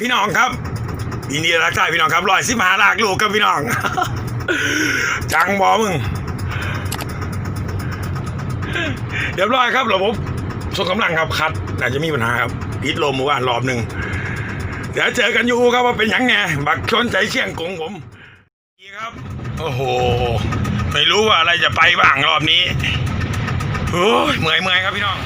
พี่น้องครับยินดีรักทายพี่น้องครับร้อยสิบห้าลากลูกครับพี่น้อง จังบอมึงเรียบร้อยครับระบบส่งกำลังครับคัดอาจจะมีปัญหาครับพิดลมเมื่อวานรอบหนึ่งเดี๋ยวเจอกันอยู่ครับว่าเป็นยังไงบักชนใจเชี่ยงกงผมนี่ครับ โอ้โห ไม่รู้ว่าอะไรจะไปบ้างรอบนี้โอ้ยเมื่อยเมื่อยครับพี่น้อง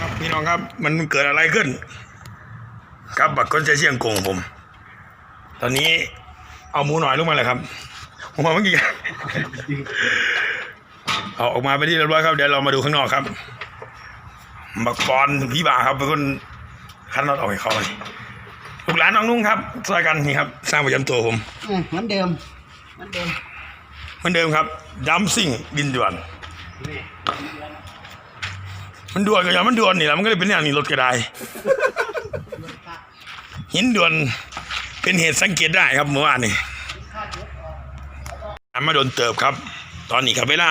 ครับพี่น้องครับ มันเกิดอะไรขึ้น ครับบักคนใจเชี่ยงกงผม ตอนนี้เอาหมูหน่อยลงมาเลยครับผมมาเมื่อกี้เอาออกมาไปนที่เรียบร้อยครับเดี๋ยวเรามาดูข้างนอกครับบักปอนพี่บ่าครับเป็นคนคันน็อตออกให้เขาเลยลูกหลานน้องนุ่งครับช่วยกันนี่ครับ สร้างประจำตัวผมอืมเหมือนเดิมเหมือนเดิมเหมือนเดิมครับย้ำซิ่งดินด่วนนี่ มันด่วนก็อย่างมันด่วนนี่แหละมันก็เลยเป็นอย่างนี้รถก็ได้ หินด่วนเป็นเหตุสังเกตได้ครับเมื่อวานนี่มาโดนเติบครับ ตอนนี้ครับเวลา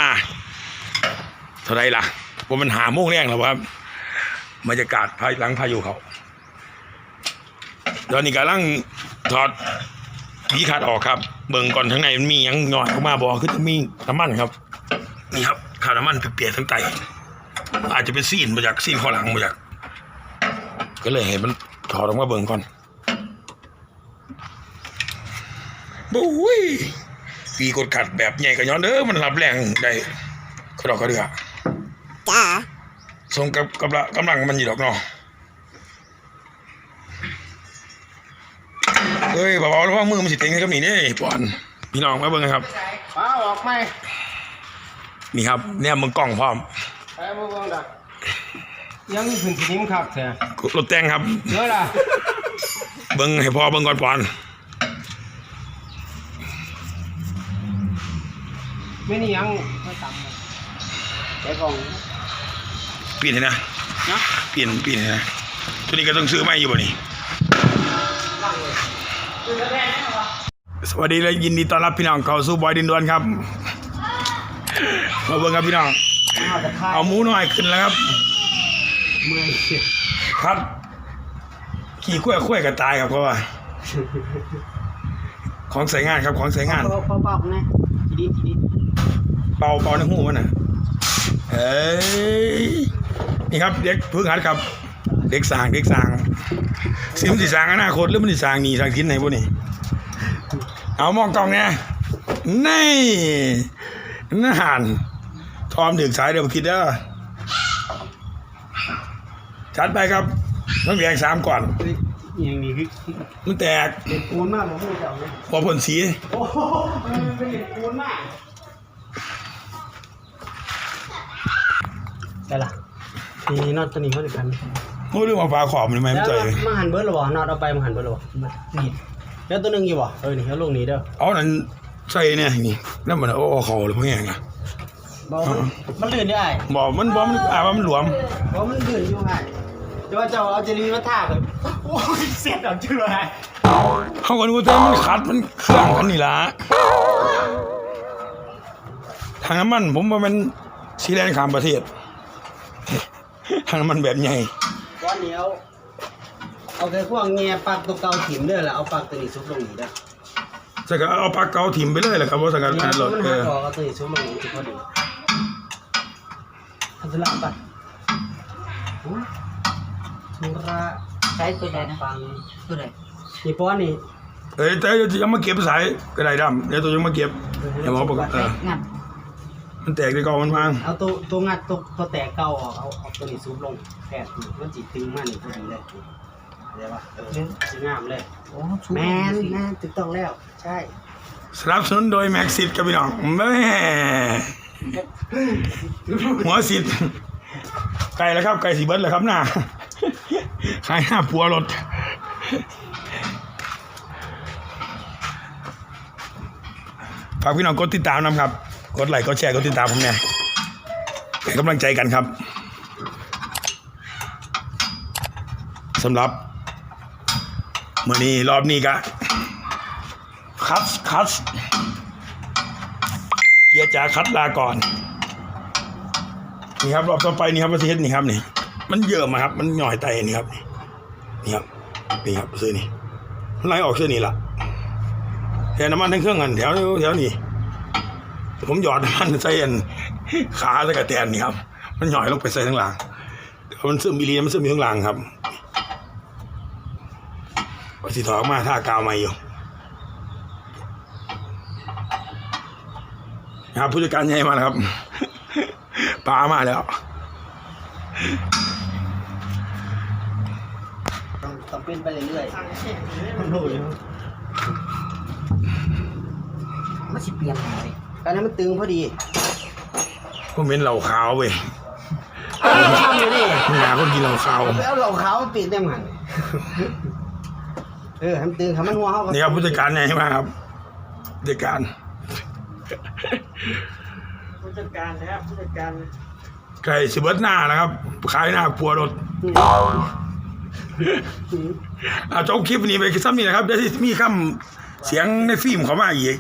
เท่าไรล่ะว่ามันหาโมงแรงแล้วครับบรรยากาศภายหลังพายุเขาตอนนี้กำลังถอดพีขาดออกครับ เบิ่งก่อนข้างในมันมียังหน่อยออกมาบอกคือจะมีน้ำมันครับ นี่ครับข้าวน้ำมันเปียกๆทั้งไต อาจจะเป็นซีนมาจากซีนข้อหลังมาจาก ก็เลยเห็นมันถอดออกมาเบิ่งก่อนบุ้ยปีกดขัดแบบใหญ่กับย้อนเด้อมันรับแรงได้กระดอกกระเดือจ้าทรงกับกำลังกำลังมันอยู่ดอกเนาะเฮ้ยบอกๆแล้วว่ามือมันสิเต็งให้กับนี่นี่ปอนพี่น้องมาเบิ่งกันครับป้าออกไหมนี่ครับเนี่ยมึงกล้องพร้อม ไปบ่เบิ่งดอกยังมีพื้นที่นิ่มครับแท้รถแต่งครับ เยอะล่ะเบิ่งให้พอเบิ่งก่อนปอนไม่นี่ยังไม่ต่ำเลยใส่กล่องเปลี่ยนเลยนะนะเปลี่ยนเปลี่ยนเลยนะตัวนี้ก็ต้องซื้อใหม่อยู่บ่นี่ล่างเลยคือแท้ๆวะสวัสดีและยินดีต้อนรับพี่น้องเข้าสู่บอยดินดวนครับ มาเบิ่งครับพี่น้อง เอาแต่ท้ายเอาหมูหน่อยขึ้นแล้วครับ เมื่อยเสียครับ ขี่กล้วยกล้วยก็ตายครับเพราะว่า ของใส่งานครับของใส่งานเบาๆเบาๆนะทีนี้ทีนี้เป่าเป่าในหูมันน่ะเอ้ยนี่ครับเด็กเพิ่งหัดครับ เด็กสร้างเด็กสร้างสิมันสิสร้างอนาคตหรือมันสิสร้างหนี่สร้างกินไหนพวกนี้เอามองกล้องเนี่ยนี่น่าหัน ทอมถึงสายเดี๋ยวคิดเด้อจัดไปครับต้องแยกสามก่อนอย่างนี้คือมันแตกเป็นปูนมากผมไม่จะเอาเลยพอผลสีโอ้โหมันเป็นปูนมากแต่ละนี่นอตตัวนี้เขาจะกันมูเรื่องมาฟ้าขอบมันทำไมแล้ไม่วใจอยมาหันเบิร์ดหรอวะนอตเอาไปมาหันเบิร์ดหรอวะนี่แล้วตัวหนึงอยู่วะเออนี่เขาลงนี้เด้อเอานั้นใส่เนี่ยนี่แล้วมันโอ้เขาเลยพวกนี้ไง บอกมันมันลื่นได้บอกมันบอกมันอ่าว่ามันหลวมบอกมันลื่นอยู่ไงแต่ว่าเจ้าเอาเจลีมาท่าเลยโอ้ยเสียดเอาเชื่อไงเขาก็รู้แต่มันขัดมันเครื่องกันนี่ละทางน้ำมัน ผมว่ามันสีแดงขามประเทศทางน้ำมันแบบใหญ่ก้อนเหนียวเอาแค่พวกเงียปักตัวเกาถิ่มเด้อแล้วเอาปักตัวนี้ซุกลงนี้เด้อจะก็เอาปากเกาถิ่มไปเลยแหละครับว่าสังกัดเนี่ยการรถมันเอหักอออกเอาตัวนี้ซุกลงนี้จะพอ ดีอันตรายปะธุระใช้ตัวใดนะฟังตัวใดนี่ป้อนนี่เอ้ยแต่ยังมาเก็บสายกระไดดำเดี๋ยวตัวยังมาเก็บเดี๋ยวหมอบอกเอองานมันแตกด้วยกองมันพังเอาตัวตัวงัดตัวตัวแตกเก่าออกเอาเอาตัวนี้ซุบลงแผดมันจิตึงมากนี่พอดีเลยเดี๋ยวว่าเออสวยงามเลยโอ้แมนแมนถูกต้องแล้ว ใช่สนับสนุนโดยแม็กซิตครับพี่น้องแม่ หัวสิทธิ์ไก่แล้วครับ ไก่สีเบิร์ดแล้วครับหน้าขายหน้าปัวรถฝากพี่น้องกดติดตามนะครับ กดไลค์กดแชร์กดติดตามผมเนี่ยให้กำลังใจกันครับสำหรับเมื่อนี้รอบนี้ก็คัสคัสเกียร์จ๋าคัดลาก่อน นี่ครับรอบต่อไปนี่ครับประเทศนี่ครับนี่ มันเยอะมาครับ มันหน่อยไตนี่ครับ นี่ครับนี่ครับซื้อนี่ไล่ออกเสื้อนี่ละแถวน้ำมันทั้งเครื่องกันแถวแถวนี้ผมหยอดน้ำมันใส่อันขาใส่กระแตนนี่ครับ มันหน่อยลงไปใส่ทั้งหลังมันซึมอีรีมันซึมอยู่ข้างหลังครับว่าสิถอกมาท่ากาวใหม่อยู่นะครับผู้จัดการใหญ่มาแล้วครับ ปลามาแล้วต้องต้องเป็นไปเรื่อยมันสิเปลี่ยนอะไรๆตอนนั้นมันตึงพอดีผมเป็นเหล่าขาวเว้ยเอาทำเลยดิมึงหาคนกินเหล่าขาวไปเอาเหล่าขาวมาปิดได้มั้งเออให้มันตึงให้มันหัวเขาก็นี่ครับผู้จัดการใหญ่มาครับผู้จัดการ ผู้จัดการนะครับผู้จัดการไก่สิเบิร์ตหน้านะครับขายหน้าปัวรถเอาจบคลิปนี้ไปซ้ำนี่นะครับเดี๋ยวที่มีคำเสียงในฟิล์มเขามาอีก